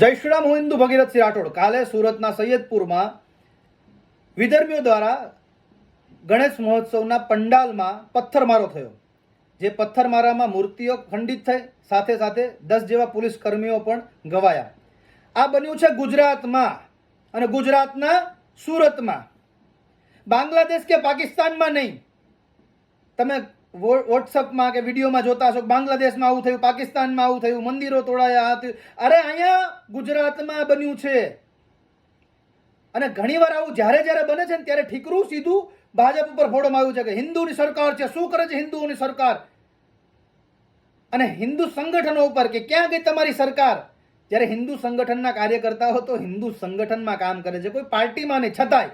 જય શ્રી રામ, હું હિન્દુ ભગીરથસિંહ રાઠોડ. કાલે સુરતના સૈયદપુરમાં વિધર્મીઓ દ્વારા ગણેશ મહોત્સવના પંડાલમાં પથ્થરમારો થયો. જે પથ્થરમારામાં મૂર્તિઓ ખંડિત થઈ, સાથે સાથે દસ જેવા પોલીસ કર્મીઓ પણ ગવાયા. આ બન્યું છે ગુજરાતમાં અને ગુજરાતના સુરતમાં. બાંગ્લાદેશ કે પાકિસ્તાનમાં નહીં. તમે વોટ્સઅપમાં કે વિડીયોમાં જોતા હશો બાંગ્લાદેશમાં આવું થયું, પાકિસ્તાનમાં આવું થયું, મંદિરો તોડાયા થયું. અરે અહીંયા ગુજરાતમાં બન્યું છે. અને ઘણીવાર આવું જ્યારે જ્યારે બને છે ને ત્યારે ઠીકરું, સીધું ભાજપ ઉપર ફોડવામાં આવ્યું છે કે હિન્દુની સરકાર છે. શું કરે છે હિન્દુઓની સરકાર? અને હિન્દુ સંગઠનો ઉપર કે ક્યાં ગઈ તમારી સરકાર? જ્યારે હિન્દુ સંગઠનના કાર્યકર્તાઓ તો હિન્દુ સંગઠનમાં કામ કરે છે. કોઈ પાર્ટીમાં નહીં, છતાંય.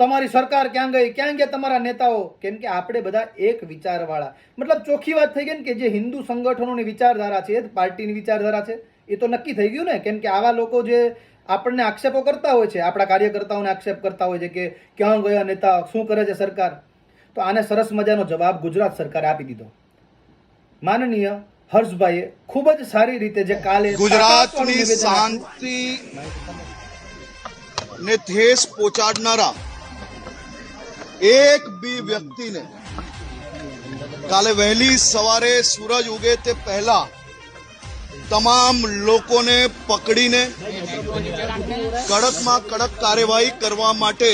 તમારી સરકાર ક્યાં ગઈ? ક્યાં ગયા તમારા નેતાઓ? કેમ કે આપણે બધા એક વિચારવાળા. મતલબ ચોખ્ખી વાત થઈ ગઈ ને કે જે હિન્દુ સંગઠનોની વિચારધારા છે પાર્ટીની વિચારધારા છે એ તો નક્કી થઈ ગયું ને? કેમ કે આવા લોકો જે આપણને આક્ષેપો કરતા હોય છે આપણા કાર્યકર્તાઓને આક્ષેપ કરતા હોય છે કે ક્યાં ગયા નેતા શું કરે છે સરકાર? તો આને સરસ મજાનો જવાબ ગુજરાત સરકારે આપી દીધો. માનનીય હર્ષભાઈએ ખૂબ જ સારી રીતે જે કાલે ગુજરાતની શાંતિ ને ઠેસ પહોંચાડનારા એક બી વ્યક્તિને કાલે વહેલી સવારે સૂરજ ઉગે તે પહેલા તમામ લોકોને પકડીને કડકમાં કડક કાર્યવાહી કરવા માટે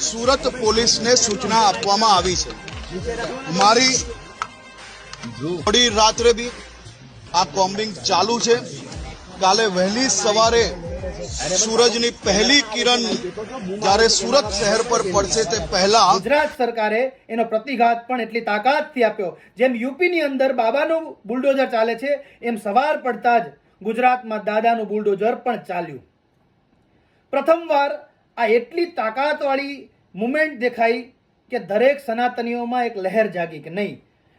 સુરત પોલીસને સૂચના આપવામાં આવી છે મારી મોડી રાત્રે બી આ કોમ્બિંગ ચાલુ છે કાલે વહેલી સવારે સૂરજની પહેલી કિરણ જ્યારે સુરત શહેર પર પડશે તે પહેલા ગુજરાત સરકારે એનો પ્રતિઘાત પણ એટલી તાકાતથી આપ્યો. જેમ યુપીની અંદર બાબાનું બુલડોઝર ચાલે છે, એમ સવાર પડતા જ ગુજરાતમાં દાદાનું બુલડોઝર પણ ચાલ્યું. પ્રથમવાર આ એટલી તાકાતવાળી મુમેન્ટ દેખાઈ કે દરેક સનાતનીઓમાં એક લહેર જાગી કે નહીં.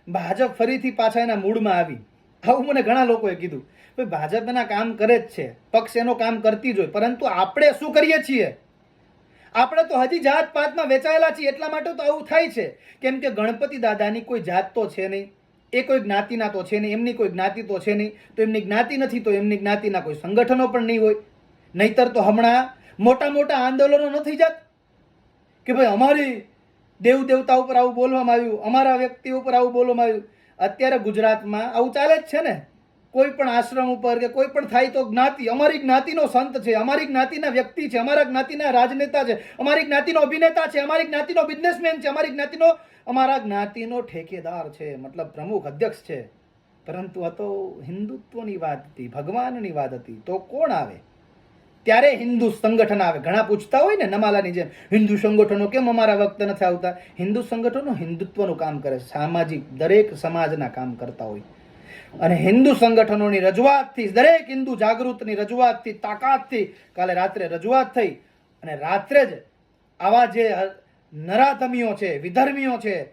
ભાજપ ફરીથી પાછા એના મૂડમાં આવી. આવું મને ઘણા લોકોએ કીધું. ભાઈ, ભાજપના કામ કરે જ છે. પક્ષ એનો કામ કરતી જ હોય. પરંતુ આપણે શું કરીએ છીએ? આપણે તો હજી જાત પાતમાં વેચાયેલા છીએ. એટલા માટે તો આવું થાય છે. કેમ કે ગણપતિ દાદાની કોઈ જાત તો છે નહીં. એ કોઈ જ્ઞાતિના તો છે નહીં. એમની કોઈ જ્ઞાતિ તો છે નહીં. તો એમની જ્ઞાતિ નથી, તો એમની જ્ઞાતિના કોઈ સંગઠનો પણ નહીં હોય. નહીતર તો હમણાં મોટા મોટા આંદોલનો નથી જાત? કે ભાઈ અમારી દેવ દેવતા ઉપર આવું બોલવામાં આવ્યું, અમારા વ્યક્તિ ઉપર આવું બોલવામાં આવ્યું. અત્યારે ગુજરાતમાં આવું ચાલે જ છે ને. કોઈ પણ આશ્રમ ઉપર કે કોઈ પણ થાય તો જ્ઞાતિ, અમારી જ્ઞાતિનો સંત છે, અમારી જ્ઞાતિના વ્યક્તિ છે, અમારા જ્ઞાતિના રાજનેતા છે, અમારી જ્ઞાતિનો અભિનેતા છે, અમારી જ્ઞાતિનો બિઝનેસમેન છે, અમારી જ્ઞાતિનો, અમારા જ્ઞાતિનો ઠેકેદાર છે, મતલબ પ્રમુખ, અધ્યક્ષ છે. પરંતુ આ તો હિન્દુત્વની વાત હતી, ભગવાનની વાત હતી, તો કોણ આવે? ત્યારે હિન્દુ સંગઠન આવે. ઘણા પૂછતા હોય ને, નમાલાની જેમ, હિન્દુ સંગઠનો કેમ અમારા વક્ત નથી આવતા? હિન્દુ સંગઠનો હિન્દુત્વનું કામ કરે સામાજિક, દરેક સમાજના કામ કરતા હોય. અને હિન્દુ સંગઠનોની રજૂઆતથી, દરેક હિન્દુ જાગૃતની રજૂઆતથી, તાકાતથી કાલે રાત્રે રજૂઆત થઈ અને રાત્રે જ આવા જે નરાધમીઓ છે, વિધર્મીઓ છે,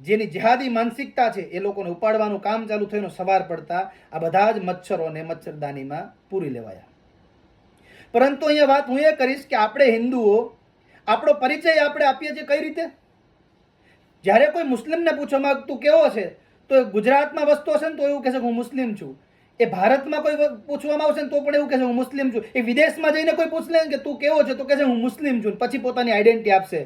જેની જેહાદી માનસિકતા છે, એ લોકોને ઉપાડવાનું કામ ચાલુ થયું સવાર પડતા આ બધા જ મચ્છરોને મચ્છરદાનીમાં પૂરી લેવાયા. પરંતુ અહીંયા વાત હું એ કરીશ કે આપણે હિન્દુઓ, આપણો પરિચય આપણે આપીએ છીએ કઈ રીતે? જ્યારે કોઈ મુસ્લિમને પૂછવામાં તું કેવો છે, તો ગુજરાતમાં વસતો હશે ને તો એવું કહેશે હું મુસ્લિમ છું. એ ભારતમાં કોઈ પૂછવામાં આવશે ને તો પણ એવું કહેશે હું મુસ્લિમ છું. એ વિદેશમાં જઈને કોઈ પૂછશે લે કે તું કેવો છે, તો કહેશે હું મુસ્લિમ છું પછી પોતાની આઈડેન્ટિટી આપશે.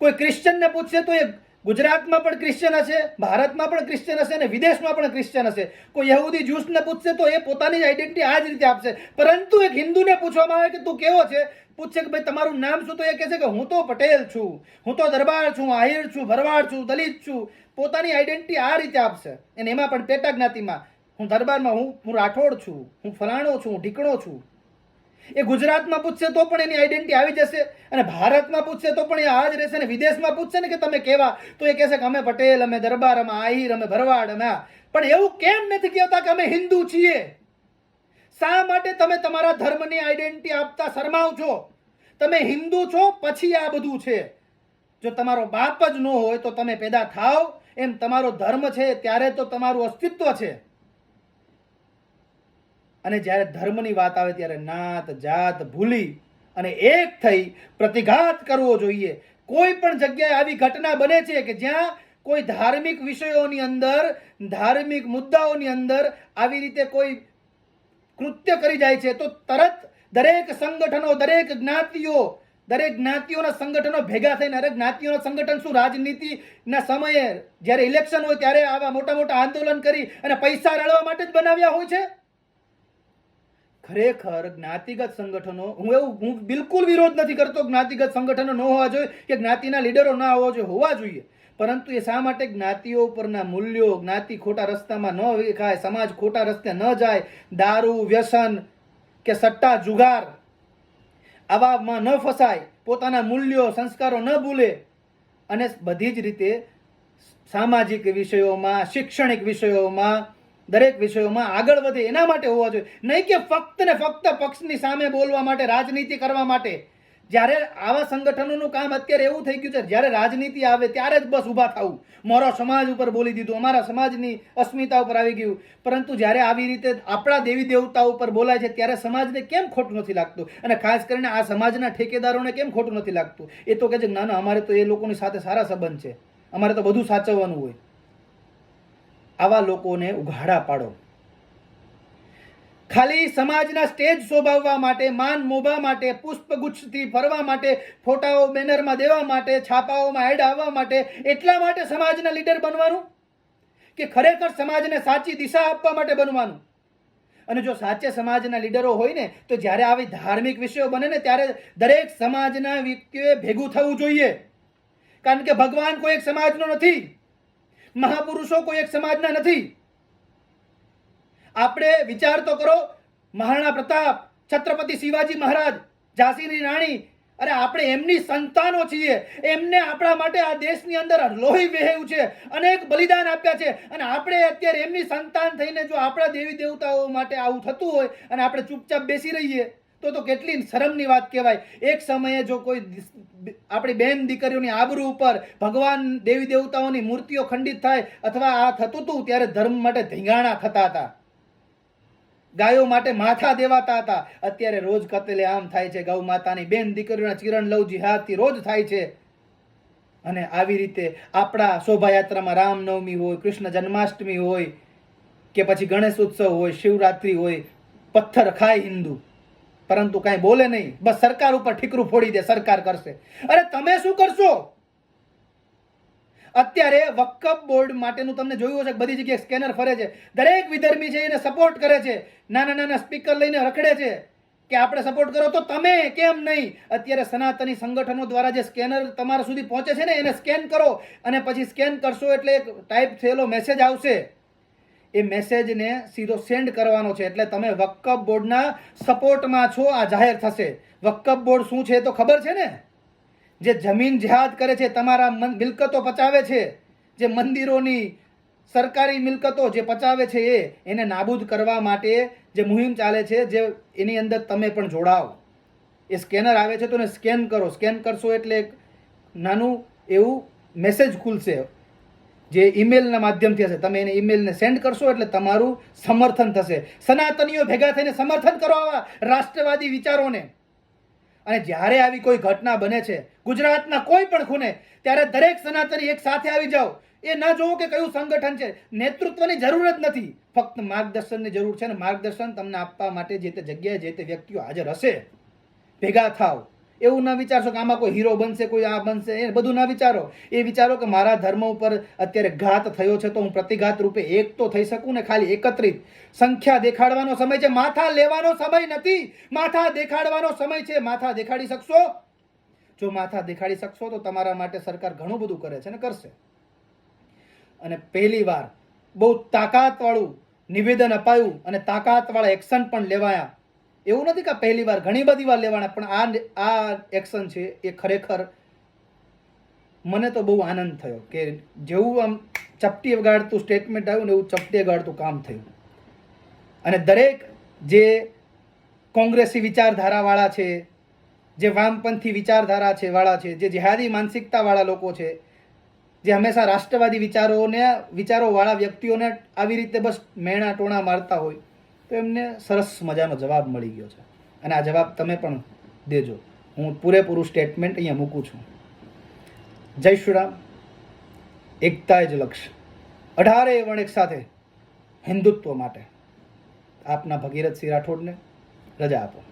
કોઈ ક્રિશ્ચનને પૂછશે તો એ ગુજરાતમાં પણ ક્રિશ્ચન હશે, ભારતમાં પણ ક્રિશ્ચન હશે અને વિદેશમાં પણ ક્રિશ્ચન હશે. કોઈ યહૂદી જ્યુસને પૂછશે તો એ પોતાની આઈડેન્ટિટી આ જ રીતે આપશે. પરંતુ એક હિન્દુને પૂછવામાં આવે કે તું કેવો છે? પૂછશે કે ભાઈ, તમારું નામ શું? તો એ કહેશે કે, હું તો પટેલ છું. હું તો દરબાર છું આહિર છું, ભરવાડ છું, દલિત છું. પોતાની આઈડેન્ટિટી આ રીતે આપશે. અને એમાં પણ પેટા જ્ઞાતિમાં, હું દરબારમાં હું હું રાઠોડ છું. હું ફલાણો છું, હું ઢીકણો છું. એ ગુજરાતમાં પૂછશે તો પણ એની આઈડેન્ટિટી આવી જશે. અને ભારતમાં પૂછશે તો પણ એ આ જ રહેશે. અને વિદેશમાં પૂછશે ને કે તમે કેવા? તો એ કહેશે કે અમે પટેલ, અમે દરબાર, અમે આહિર, અમે ભરવાડ, અમે પણ એવું કેમ નથી કહેતા કે અમે હિન્દુ છીએ? શા માટે તમે તમારા ધર્મની આઈડેન્ટિટી આપતા શરમાવ છો તમે હિન્દુ છો, પછી આ બધું છે. જો તમારો બાપ જ ન હોય તો તમે પેદા થાવ. એમ તમારો ધર્મ છે, ત્યારે તો તમારું અસ્તિત્વ છે. અને જ્યારે ધર્મની વાત આવે ત્યારે નાત, જાત, ભૂલી અને એક થઈ પ્રતિઘાત કરવો જોઈએ. કોઈ પણ જગ્યાએ આવી ઘટના બને છે કે જ્યાં કોઈ ધાર્મિક વિષયોની અંદર, ધાર્મિક મુદ્દાઓની અંદર આવી રીતે કોઈ કૃત્ય કરી જાય છે, તો તરત દરેક સંગઠનો, દરેક જ્ઞાતિઓ, દરેક જ્ઞાતિઓના સંગઠનો ભેગા થઈને દરેક જ્ઞાતિઓના સંગઠન શું? રાજનીતિના સમયે જ્યારે ઇલેક્શન હોય ત્યારે આવા મોટા મોટા આંદોલન કરી અને પૈસા રળવા માટે જ બનાવ્યા હોય છે? ખરેખર જ્ઞાતિગત સંગઠનો, હું એવું, હું બિલકુલ વિરોધ નથી કરતો, જ્ઞાતિગત સંગઠનો ન હોવા જોઈએ કે જ્ઞાતિના લીડરો ના હોવા જોઈએ હોવા જોઈએ. પરંતુ એ શા માટે જ્ઞાતિઓ ઉપરના મૂલ્યો, જ્ઞાતિ ખોટા રસ્તામાં ન વિખાય, સમાજ ખોટા રસ્તે ન જાય, દારૂ, વ્યસન કે સટ્ટા જુગાર આવામાં ન ફસાય, પોતાના મૂલ્યો, સંસ્કારો ન ભૂલે અને બધી જ રીતે સામાજિક વિષયોમાં, શૈક્ષણિક વિષયોમાં દરેક વિષયોમાં આગળ વધે એના માટે હોવા જોઈએ. નહીં કે ફક્ત ને ફક્ત પક્ષની સામે બોલવા માટે, રાજનીતિ કરવા માટે. જ્યારે આવા સંગઠનોનું કામ અત્યારે એવું થઈ ગયું છે, જ્યારે રાજનીતિ આવે ત્યારે જ બસ ઊભા થવું. મારો સમાજ ઉપર બોલી દીધું, અમારા સમાજની અસ્મિતા ઉપર આવી ગયું. પરંતુ જ્યારે આવી રીતે આપણા દેવી દેવતા ઉપર બોલાય છે, ત્યારે સમાજને કેમ ખોટું નથી લાગતું? અને ખાસ કરીને આ સમાજના ઠેકેદારોને કેમ ખોટું નથી લાગતું? એ તો કહે છે ના, અમારે તો એ લોકોની સાથે સારા સંબંધ છે. અમારે તો બધું સાચવવાનું હોય. આવા લોકોને ઉઘાડા પાડો. ખાલી સમાજના સ્ટેજ શોભાવવા માટે, માન મોભા માટે, પુષ્પગુચ્છથી ફરવા માટે, ફોટાઓ બેનરમાં દેવા માટે, છાપાઓમાં એડ આવવા માટે, એટલા માટે સમાજના લીડર બનવાનું? કે ખરેખર સમાજને સાચી દિશા આપવા માટે બનવાનું? અને જો સાચે સમાજના લીડરો હોય ને, તો જ્યારે આવી ધાર્મિક વિષયો બને ને, ત્યારે દરેક સમાજના વ્યક્તિઓએ ભેગું થવું જોઈએ. કારણ કે ભગવાન કોઈ એક સમાજનો નથી. મહાપુરુષો કોઈ એક સમાજના નથી. આપણે વિચાર તો કરો, મહારાણા પ્રતાપ, છત્રપતિ શિવાજી મહારાજ, ઝાંસીની રાણી, અરે આપણે એમની સંતાનો છીએ. એમને આપણા માટે આ દેશની અંદર લોહી વહેવું છે, અનેક બલિદાન આપ્યા છે. અને આપણે અત્યારે એમની સંતાન થઈને જો આપણા દેવી દેવતાઓ માટે આવું થતું હોય અને આપણે ચૂપચાપ બેસી રહીએ તો તો કેટલી શરમની વાત કહેવાય. એક સમયે જો કોઈ આપણી બેન દીકરીઓની આબરૂ ઉપર ભગવાન દેવી દેવતાઓની મૂર્તિઓ ખંડિત થાય અથવા આ થતું હતું ત્યારે ધર્મ માટે ધીંગાણા થતા હતા. ગાયો માટે માથા દેવાતા હતા. અત્યારે રોજ કતલે આમ થાય છે. ગૌ માતાની બેન દીકરીઓના ચિરણ લવ જિહાદથી રોજ થાય છે. અને આવી રીતે આપણા શોભાયાત્રામાં રામનવમી હોય, કૃષ્ણ જન્માષ્ટમી હોય, કે પછી ગણેશ ઉત્સવ હોય, શિવરાત્રિ હોય, પથ્થર ખાય હિન્દુ. પરંતુ કાંઈ બોલે નહીં. બસ સરકાર ઉપર ઠીકરું ફોડી દે, સરકાર કરશે. અરે તમે શું કરશો? અત્યારે વકફ બોર્ડ માટેનું તમને જોયું હશે બધી જગ્યાએ સ્કેનર ફરે છે. દરેક વિધર્મી છે એને સપોર્ટ કરે છે. નાના નાના સ્પીકર લઈને રખડે છે કે આપણે સપોર્ટ કરો તો તમે કેમ નહીં? અત્યારે સનાતની સંગઠનો દ્વારા જે સ્કેનર તમારા સુધી પહોંચે છે ને, એને સ્કેન કરો. અને પછી સ્કેન કરશો એટલે એક ટાઈપ થયેલો મેસેજ આવશે. એ મેસેજને સીધો સેન્ડ કરવાનો છે. એટલે તમે વકફ બોર્ડના સપોર્ટમાં છો, આ જાહેર થશે. વકફ બોર્ડ શું છે તો ખબર છે ને? જે જમીન જેહાદ કરે છે, તમારા મિલકતો પચાવે છે. જે મંદિરોની સરકારી મિલકતો જે પચાવે છે એ, એને નાબૂદ કરવા માટે જે મુહિમ ચાલે છે, જે એની અંદર તમે પણ જોડાઓ. એ સ્કેનર આવે છે તો એને સ્કેન કરો. સ્કેન કરશો એટલે નાનું એવું મેસેજ ખુલશે. જે ઈમેલના માધ્યમથી હશે, તમે એને ઈમેલને સેન્ડ કરશો એટલે તમારું સમર્થન થશે. સનાતનીઓ ભેગા થઈને સમર્થન કરો આવા રાષ્ટ્રવાદી વિચારોને. અને જ્યારે આવી કોઈ ઘટના બને છે, ગુજરાતના કોઈ પણ ખૂણે, ત્યારે દરેક સનાતની એક સાથે આવી જાઓ. એ ન જોવો કે કયું સંગઠન છે. નેતૃત્વની જરૂર જ નથી. ફક્ત માર્ગદર્શનની જરૂર છે અને માર્ગદર્શન તમને આપવા માટે જે તે જગ્યાએ જે તે વ્યક્તિઓ હાજર હશે, ભેગા થાવ એવું ના વિચારશો કે આમાં કોઈ હીરો બનશે, કોઈ આ બનશે. એ બધું ના વિચારો. એ વિચારો કે મારા ધર્મ ઉપર અત્યારે ઘાત થયો છે તો હું પ્રતિઘાત રૂપે એક તો થઈ શકું ને ખાલી એકત્રિત. સંખ્યા દેખાડવાનો સમય છે. માથા લેવાનો સમય નથી. માથા દેખાડવાનો સમય છે. માથા દેખાડી શકશો? જો માથા દેખાડી શકશો તો તમારા માટે સરકાર ઘણું બધું કરે છે ને કરશે. અને પહેલી વાર બહુ તાકાતવાળું નિવેદન અપાયું અને તાકાતવાળા એક્શન પણ લેવાયા. એવું નથી કે પહેલી વાર, ઘણી બધી વાર લેવાના, પણ આ આ એક્શન છે એ ખરેખર મને તો બહુ આનંદ થયો કે જેવું આમ ચપટી વગાડતું સ્ટેટમેન્ટ આવ્યું ને એવું ચપટી ગાળતું કામ થયું. અને દરેક જે કોંગ્રેસી વિચારધારાવાળા છે, જે વામપંથી વિચારધારા છે વાળા છે, જે જેહાદી માનસિકતાવાળા લોકો છે, જે હંમેશા રાષ્ટ્રવાદી વિચારોને, વિચારોવાળા વ્યક્તિઓને આવી રીતે બસ મેણા ટોણા મારતા હોય તો એમને સરસ મજાનો જવાબ મળી ગયો છે. અને આ જવાબ તમે પણ દેજો. હું પૂરેપૂરું સ્ટેટમેન્ટ અહીંયા મૂકું છું. જય શ્રી રામ. એકતા જ લક્ષ્ય. અઢારે વણ એક સાથે હિન્દુત્વ માટે. આપના ભગીરથસિંહ રાઠોડને રજા આપો.